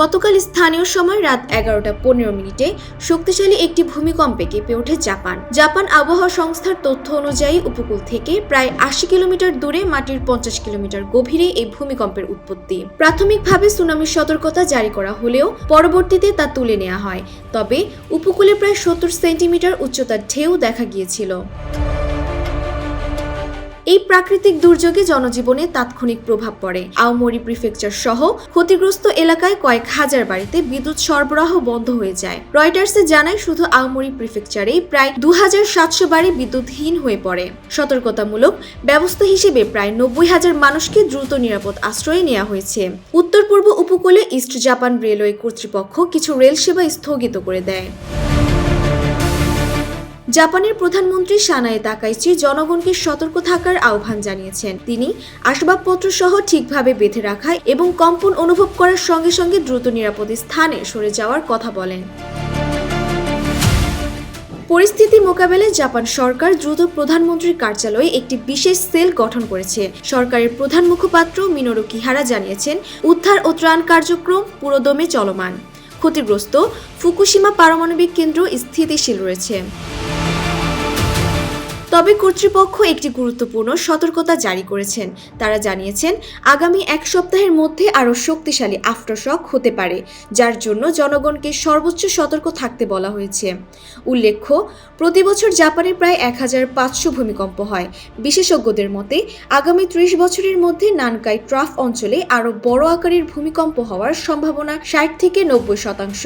গতকাল স্থানীয় সময় রাত এগারোটা পনেরো মিনিটে শক্তিশালী একটি ভূমিকম্পে কেঁপে ওঠে জাপান। জাপান আবহাওয়া সংস্থার তথ্য অনুযায়ী উপকূল থেকে প্রায় আশি কিলোমিটার দূরে মাটির পঞ্চাশ কিলোমিটার গভীরে এই ভূমিকম্পের উৎপত্তি। প্রাথমিকভাবে সুনামির সতর্কতা জারি করা হলেও পরবর্তীতে তা তুলে নেওয়া হয়। তবে উপকূলে প্রায় সত্তর সেন্টিমিটার উচ্চতার ঢেউ দেখা গিয়েছিল। এই প্রাকৃতিক দুর্যোগে জনজীবনে তাৎক্ষণিক প্রভাব পড়ে। আওমরি প্রিফেকচার সহ ক্ষতিগ্রস্ত এলাকায় কয়েক হাজার বাড়িতে বিদ্যুৎ সরবরাহ বন্ধ হয়ে যায়। রয়টার্সে জানায়, শুধু আওমরি প্রিফেকচারেই প্রায় দু হাজার সাতশো বাড়ি বিদ্যুৎহীন হয়ে পড়ে। সতর্কতামূলক ব্যবস্থা হিসেবে প্রায় নব্বই হাজার মানুষকে দ্রুত নিরাপদ আশ্রয়ে নেওয়া হয়েছে। উত্তর পূর্ব উপকূলে ইস্ট জাপান রেলওয়ে কর্তৃপক্ষ কিছু রেল সেবা স্থগিত করে দেয়। জাপানের প্রধানমন্ত্রী সানায়ে তাকাইচি জনগণকে সতর্ক থাকার আহ্বান জানিয়েছেন। তিনি আসবাবপত্র সহ ঠিকভাবে বেঁধে রাখা এবং কম্পন অনুভব করার সঙ্গে সঙ্গে দ্রুত নিরাপদ স্থানে সরে যাওয়ার কথা বলেন। পরিস্থিতি মোকাবেলায় জাপান সরকার দ্রুত প্রধানমন্ত্রীর কার্যালয়ে একটি বিশেষ সেল গঠন করেছে। সরকারের প্রধান মুখপাত্র মিনোরু কিহারা জানিয়েছেন, উদ্ধার ও ত্রাণ কার্যক্রম পুরোদমে চলমান। ক্ষতিগ্রস্ত ফুকুশিমা পারমাণবিক কেন্দ্র স্থিতিশীল রয়েছে। তবে কর্তৃপক্ষ একটি গুরুত্বপূর্ণ সতর্কতা জারি করেছেন। তারা জানিয়েছেন, আগামী এক সপ্তাহের মধ্যে আরও শক্তিশালী আফটারশক হতে পারে, যার জন্য জনগণকে সর্বোচ্চ সতর্ক থাকতে বলা হয়েছে। উল্লেখ্য, প্রতি বছর জাপানে প্রায় এক হাজার পাঁচশো ভূমিকম্প হয়। বিশেষজ্ঞদের মতে, আগামী ত্রিশ বছরের মধ্যে নানকাই ট্রাফ অঞ্চলে আরও বড় আকারের ভূমিকম্প হওয়ার সম্ভাবনা ষাট থেকে নব্বই শতাংশ।